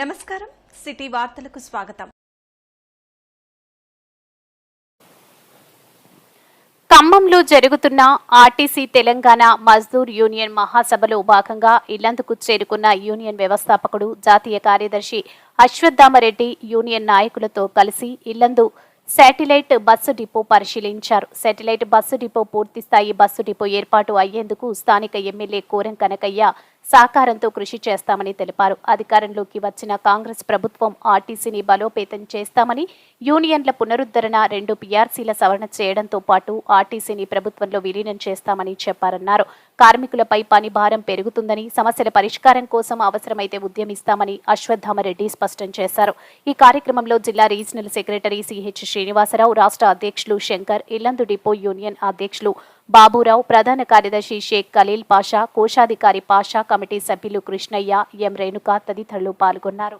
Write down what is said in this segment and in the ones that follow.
నమస్కారం. సిటీ వార్తలకు స్వాగతం. ఖమ్మంలో జరుగుతున్న ఆర్టీసీ తెలంగాణ మజ్దూర్ యూనియన్ మహాసభలో భాగంగా ఇల్లందుకు చేరుకున్న యూనియన్ వ్యవస్థాపకుడు జాతీయ కార్యదర్శి అశ్వత్థామరెడ్డి యూనియన్ నాయకులతో కలిసి ఇల్లందు శాటిలైట్ బస్సు డిపో పరిశీలించారు. శాటిలైట్ బస్సు డిపో పూర్తి స్థాయి బస్సు డిపో ఏర్పాటు అయ్యేందుకు స్థానిక ఎమ్మెల్యే కోరం కనకయ్య సహకారంతో కృషి చేస్తామని తెలిపారు. అధికారంలోకి వచ్చిన కాంగ్రెస్ ప్రభుత్వం ఆర్టీసీని బలోపేతం చేస్తామని యూనియన్ల పునరుద్ధరణ రెండు పీఆర్సీల సవరణ చేయడంతో పాటు ఆర్టీసీని ప్రభుత్వంలో విలీనం చేస్తామని చెప్పారన్నారు. కార్మికులపై పని భారం పెరుగుతుందని సమస్యల పరిష్కారం కోసం అవసరమైతే ఉద్యమిస్తామని అశ్వత్థామరెడ్డి స్పష్టం చేశారు. ఈ కార్యక్రమంలో జిల్లా రీజనల్ సెక్రటరీ సిహెచ్ శ్రీనివాసరావు రాష్ట్ర అధ్యక్షులు శంకర్ ఇల్లందు డిపో యూనియన్ అధ్యక్షులు బాబురావు ప్రధాన కార్యదర్శి షేక్ ఖలీల్ పాషా కోశాధికారి పాషా కమిటీ సభ్యులు కృష్ణయ్య ఎం రేణుక తదితరులు పాల్గొన్నారు.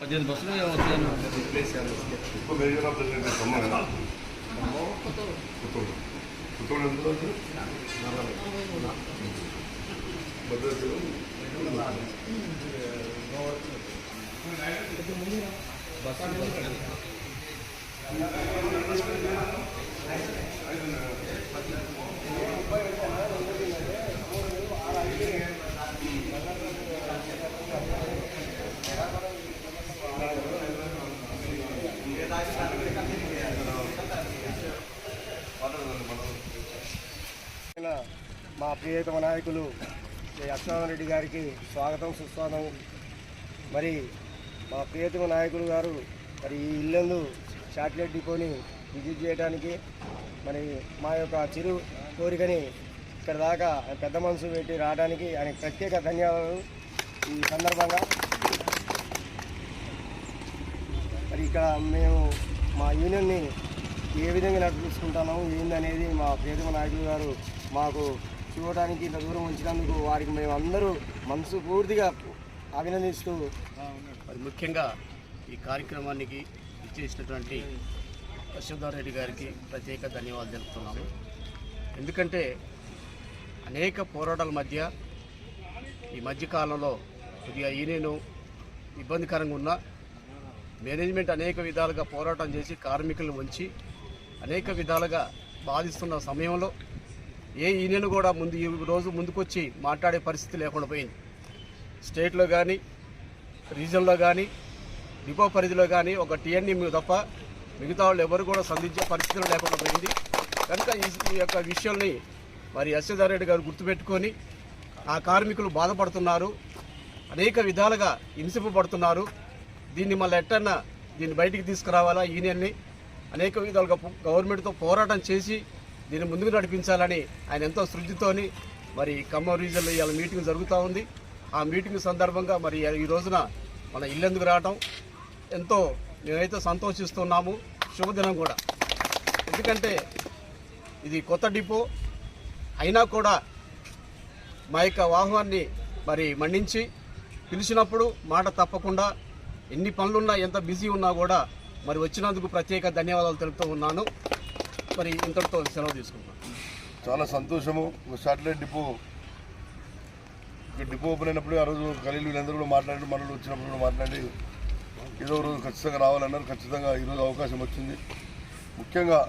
పద్దెనిమిది బస్సులు వస్తాను మేజర్ ప్రెసిడెంట్ ఖమ్మం కదా పుత్తూరు పుత్తూరు ఎంత రోజు భద్రాచలం మా ప్రియతమ నాయకులు శ్రీ అశ్వనాథ్ రెడ్డి గారికి స్వాగతం సుస్వాగతం. మరి మా ప్రియతమ నాయకులు గారు మరి ఈ ఇల్లందు శాటిలైట్ డిపోని విజిట్ చేయడానికి మరి మా యొక్క చిరు కోరికని ఇక్కడ దాకా పెద్ద మనసు పెట్టి రావడానికి ఆయన ప్రత్యేక ధన్యవాదాలు ఈ సందర్భంగా. మరి ఇక్కడ మేము మా యూనియన్ని ఏ విధంగా నడిపించుకుంటాము ఏందనేది మా ప్రియతమ నాయకులు గారు మాకు చూడడానికి ఇంత దూరం ఉంచినందుకు వారికి మేము అందరూ మనసు పూర్తిగా అభినందిస్తూ మరి ముఖ్యంగా ఈ కార్యక్రమానికి ఇచ్చేసినటువంటి రెడ్డి గారికి ప్రత్యేక ధన్యవాదాలు తెలుపుతున్నాము. ఎందుకంటే అనేక పోరాటాల మధ్య ఈ మధ్యకాలంలో కొద్దిగా ఈయనను ఇబ్బందికరంగా ఉన్న. మేనేజ్మెంట్ అనేక విధాలుగా పోరాటం చేసి కార్మికులను ఉంచి అనేక విధాలుగా బాధిస్తున్న సమయంలో ఏ యూనియన్ కూడా ముందు ఈ రోజు ముందుకొచ్చి మాట్లాడే పరిస్థితి లేకుండా పోయింది. స్టేట్లో కానీ రీజన్లో కానీ డిపో పరిధిలో కానీ ఒక టీఎన్ఈ తప్ప మిగతా వాళ్ళు ఎవరు కూడా సంధించే పరిస్థితులు లేకుండా పోయింది. కనుక ఈ యొక్క విషయాల్ని మరి యశ్వధర్ రెడ్డి గారు గుర్తుపెట్టుకొని ఆ కార్మికులు బాధపడుతున్నారు. అనేక విధాలుగా హింసింపబడుతున్నారు. దీన్ని మళ్ళీ ఎట్టన్నా దీన్ని బయటికి తీసుకురావాలా? యూనియన్ని అనేక విధాలుగా గవర్నమెంట్తో పోరాటం చేసి దీన్ని ముందుకు నడిపించాలని ఆయన ఎంతో శృద్ధితోని మరి ఖమ్మం రీజన్లో ఇవాళ మీటింగ్ జరుగుతూ ఉంది. ఆ మీటింగ్ సందర్భంగా మరి ఈ రోజున మన ఇల్లెందుకు రావటం ఎంతో మేమైతే సంతోషిస్తున్నాము. శుభదినం కూడా. ఎందుకంటే ఇది కొత్త డిపో. అయినా కూడా మా యొక్క వాహనాన్ని మరి మన్నించి పిలిచినప్పుడు మాట తప్పకుండా ఎన్ని పనులున్నా ఎంత బిజీ ఉన్నా కూడా మరి వచ్చినందుకు ప్రత్యేక ధన్యవాదాలు తెలుపుతూ ఉన్నాను. మరి ఇంతటితో సెలవు తీసుకుంటాం చాలా సంతోషము. ఒక శాటిలైట్ డిపో ఇక్కడ డిపో ఓపెన్ అయినప్పుడు ఆ రోజు ఖలీలు వీళ్ళందరూ కూడా మాట్లాడి మనలు వచ్చినప్పుడు కూడా మాట్లాడి ఏదో రోజు ఖచ్చితంగా రావాలన్నారు. ఖచ్చితంగా ఈరోజు అవకాశం వచ్చింది. ముఖ్యంగా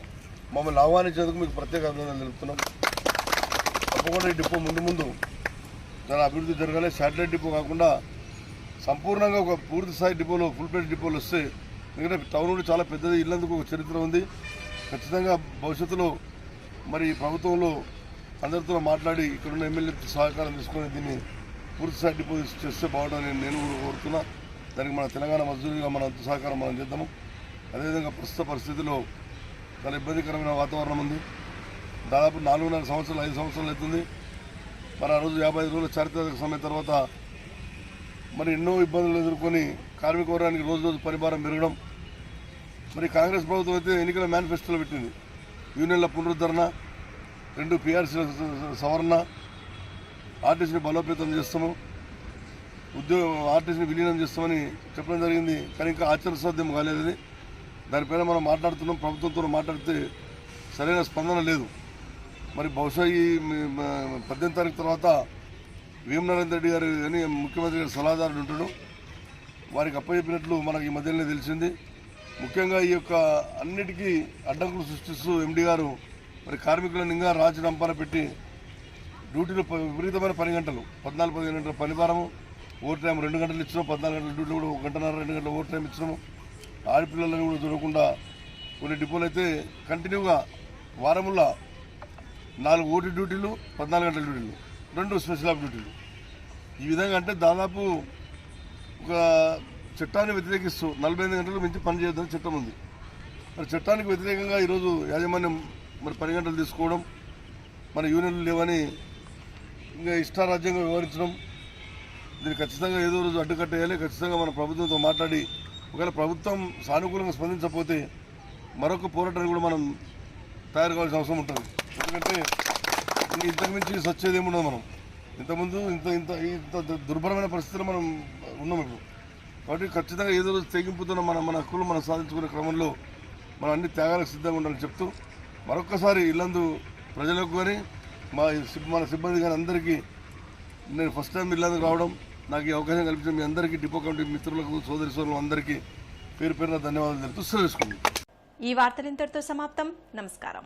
మమ్మల్ని ఆహ్వానించేందుకు మీకు ప్రత్యేక అభినందనలు తెలుపుతున్నాం. తప్పకుండా ఈ డిపో ముందు ముందు చాలా అభివృద్ధి జరగాలి. శాటిలైట్ డిపో కాకుండా సంపూర్ణంగా ఒక పూర్తి స్థాయి డిపోలో ఫుల్ ప్లేట్ డిపోలు వస్తే ఎందుకంటే టౌన్ కూడా చాలా పెద్దది. ఇల్లందుకు ఒక చరిత్ర ఉంది. ఖచ్చితంగా భవిష్యత్తులో మరి ప్రభుత్వంలో అందరితో మాట్లాడి ఇక్కడున్న ఎమ్మెల్యే సహకారం తీసుకొని దీన్ని పూర్తి స్థాయి డిపాజిట్ చేస్తే బాగుంటుందని నేను కూడా కోరుతున్నా. దానికి మన తెలంగాణ మజ్దూరిగా మన సహకారం మనం చేద్దాము. అదేవిధంగా ప్రస్తుత పరిస్థితిలో చాలా ఇబ్బందికరమైన వాతావరణం ఉంది. దాదాపు నాలుగున్నర సంవత్సరాలు ఐదు సంవత్సరాలు అవుతుంది. మరి ఆ రోజు యాభై ఐదు రోజుల చారిత్రక సమయం తర్వాత మరి ఎన్నో ఇబ్బందులు ఎదుర్కొని కార్మిక వర్గానికి రోజు రోజు పరిభారం పెరగడం మరి కాంగ్రెస్ ప్రభుత్వం అయితే ఎన్నికల మేనిఫెస్టోలో పెట్టింది. యూనియన్ల పునరుద్ధరణ రెండు పిఆర్సీల సవరణ ఆర్టీసీని బలోపేతం చేస్తాము ఉద్యోగ ఆర్టీసీని విలీనం చేస్తామని చెప్పడం జరిగింది. కానీ ఇంకా ఆచరణ సాధ్యం దానిపైన మనం మాట్లాడుతున్నాం. ప్రభుత్వంతో మాట్లాడితే సరైన స్పందన లేదు. మరి బహుశా ఈ పద్దెనిమిది తారీఖు తర్వాత వేం రెడ్డి గారు అని ముఖ్యమంత్రి గారి సలహాదారుడు ఉంటాడు. వారికి అప్పచెప్పినట్లు మనకి ఈ మధ్యలోనే తెలిసింది. ముఖ్యంగా ఈ యొక్క అన్నిటికీ అడ్డంకులు సృష్టిస్తూ ఎండి గారు మరి కార్మికులను ఇంకా రాజీనాంపాన పెట్టి డ్యూటీలో విపరీతమైన పని గంటలు. పద్నాలుగు పదిహేను గంటల పని భారము. ఓవర్ టైం రెండు గంటలు ఇచ్చినాం. పద్నాలుగు గంటల డ్యూటీ కూడా ఒక గంటన్నర రెండు గంటల ఓవర్ టైం ఇచ్చినాము. ఆడపిల్లలను కూడా దొరకకుండా కొన్ని డిపోలు అయితే కంటిన్యూగా వారముల్లా నాలుగు ఓటీ డ్యూటీలు పద్నాలుగు గంటల డ్యూటీలు. రెండు స్పెషల్ ఆఫ్ డ్యూటీలు. ఈ విధంగా అంటే దాదాపు ఒక చట్టాన్ని వ్యతిరేకిస్తూ నలభై ఎనిమిది గంటలు మించి పని చేయొద్దని చట్టం ఉంది. మరి చట్టానికి వ్యతిరేకంగా ఈరోజు యాజమాన్యం మరి పని గంటలు తీసుకోవడం మన యూనియన్లు లేవని ఇంకా ఇష్టారాజ్యంగా వివరించడం దీన్ని ఖచ్చితంగా ఏదో రోజు అడ్డుకట్టేయాలి ఖచ్చితంగా మన ప్రభుత్వంతో మాట్లాడి ఒకవేళ ప్రభుత్వం సానుకూలంగా స్పందించకపోతే మరొక పోరాటాన్ని కూడా మనం తయారు కావాల్సిన అవసరం ఉంటుంది. ఎందుకంటే ఇంక ఇంతకు మించి సచ్చేది ఏముండదు మనం. ఇంతకుముందు ఇంత ఇంత ఇంత దుర్భరమైన పరిస్థితిలో మనం ఉన్నాం ఇప్పుడు. కాబట్టి ఖచ్చితంగా ఏదో రోజు తెగింపుతున్న మన మన హక్కులు మనం సాధించుకునే క్రమంలో మనం అన్ని త్యాగాలకు సిద్ధంగా ఉండాలని చెప్తూ మరొక్కసారి ఇల్లందు ప్రజలకు కానీ మా మన సిబ్బంది కానీ అందరికీ నేను ఫస్ట్ టైం ఇల్లందుకు రావడం నాకు ఈ అవకాశం కల్పించిన మీ అందరికీ డిపో కమిటీ మిత్రులకు సోదరి సోదరులు అందరికీ పేరు పేరున ధన్యవాదాలు తెలుపుతూ ఈ వార్తలు ఇంతటితో సమాప్తం. నమస్కారం.